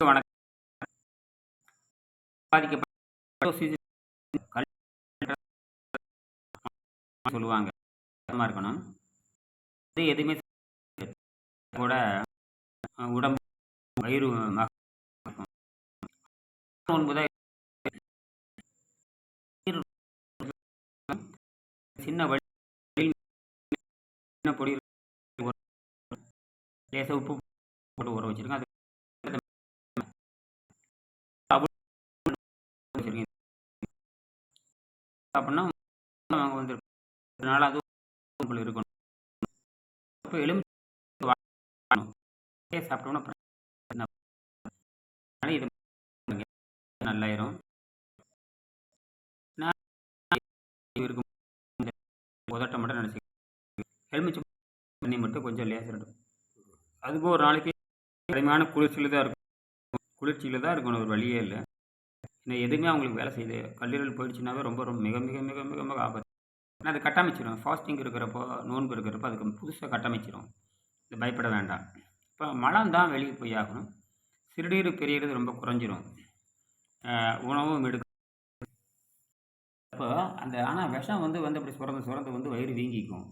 வணக்கம் பாதிக்கப்பட்ட சொல்லுவாங்க. இருக்கணும். அது எதுவுமே கூட உடம்பு வயிறு ம- சின்ன வழி சின்ன பொடி லேசாக உப்பு போட்டு ஊற வச்சிருங்க. அது அப்படின்னா அவங்க வந்து நாலாவது அதுவும் இருக்கணும். இப்போ எலும்பு சாப்பிட்டோம்னா இது நல்லாயிரும். இருக்கும் உதட்ட மட்டும் நினச்சி எலுமிச்சம் தண்ணி மட்டும் கொஞ்சம் லேசரிடும் அதுபோல் ஒரு நாளைக்கு கடுமையான குளிர்ச்சியில் தான் இருக்கும். குளிர்ச்சியில் தான் இருக்கணும். ஒரு வழியே இல்லை. இன்னும் எதுவுமே அவங்களுக்கு வேலை செய்யுது கல்லீரல் போயிடுச்சுனாவே ரொம்ப ரொம்ப மிக மிக மிக மிக மிக ஆபத்து. ஆனால் அது கட்டமைச்சிடும் ஃபாஸ்டிங் இருக்கிறப்போ நோன்பு இருக்கிறப்போ அதுக்கு புதுசாக கட்டமைச்சிடும் இது பயப்பட வேண்டாம். இப்போ மலம் தான் வெளியே போய் ஆகணும். சிறுநீர் பெரியது ரொம்ப குறைஞ்சிரும். உணவும் எடுக்க அப்போ அந்த ஆனால் விஷம் வந்து வந்து அப்படி சுரந்து சுரந்து வந்து வயிறு வீங்கிக்கும்.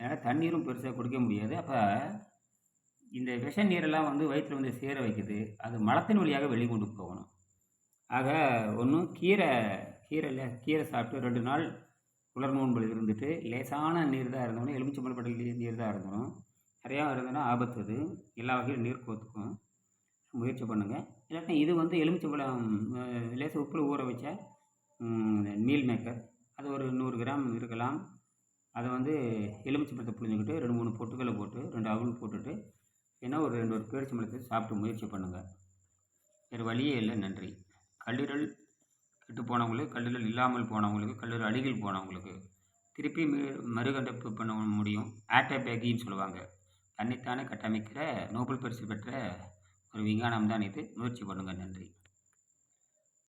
அதனால் தண்ணீரும் பெருசாக குடிக்க முடியாது. அப்போ இந்த விஷ நீரெல்லாம் வந்து வயிற்றில் வந்து சேர வைக்குது. அது மலத்தின் வழியாக வெளியே கொண்டு போகணும். ஆக ஒன்றும் கீரை கீரை இல்லை கீரை சாப்பிட்டு ரெண்டு நாள் உலர் நோன்பு இருந்துட்டு லேசான நீர் தான் இருந்தோம் எலுமிச்சம்பழப்பட்ட நீர் தான் இருந்தோம் நிறையா இருந்ததுன்னா ஆபத்து அது. எல்லா வகையிலும் நீர் கோத்துக்கும். முயற்சி பண்ணுங்கள் இல்லாட்டி இது வந்து எலுமிச்சம்பழம் லேசாக உப்பில் ஊற வச்ச மீல் மேக்கர் அது ஒரு நூறு கிராம் இருக்கலாம். அதை வந்து எலுமிச்சம்பழத்தை புழிஞ்சுக்கிட்டு ரெண்டு மூணு பொட்டுக்களை போட்டு ரெண்டு அவுள் போட்டுட்டு ஏன்னா ஒரு ரெண்டு ஒரு பேரிச்சம்பழத்தை சாப்பிட்டு முயற்சி பண்ணுங்கள் வேறு வழியே இல்லை. நன்றி. கல்லீரல் கெட்டு போனவங்களுக்கு கல்லீரல் இல்லாமல் போனவங்களுக்கு கல்லீரல் அழுகில் போனவங்களுக்கு திருப்பி மறுகண்டப்பு பண்ண முடியும். ஆட்டோபேகின்னு சொல்லுவாங்க. தன்னைத்தானே கட்டமைக்கிற நோபல் பரிசு பெற்ற ஒரு விஞ்ஞானம் தான் இது. முயற்சி பண்ணுங்கள் நன்றி.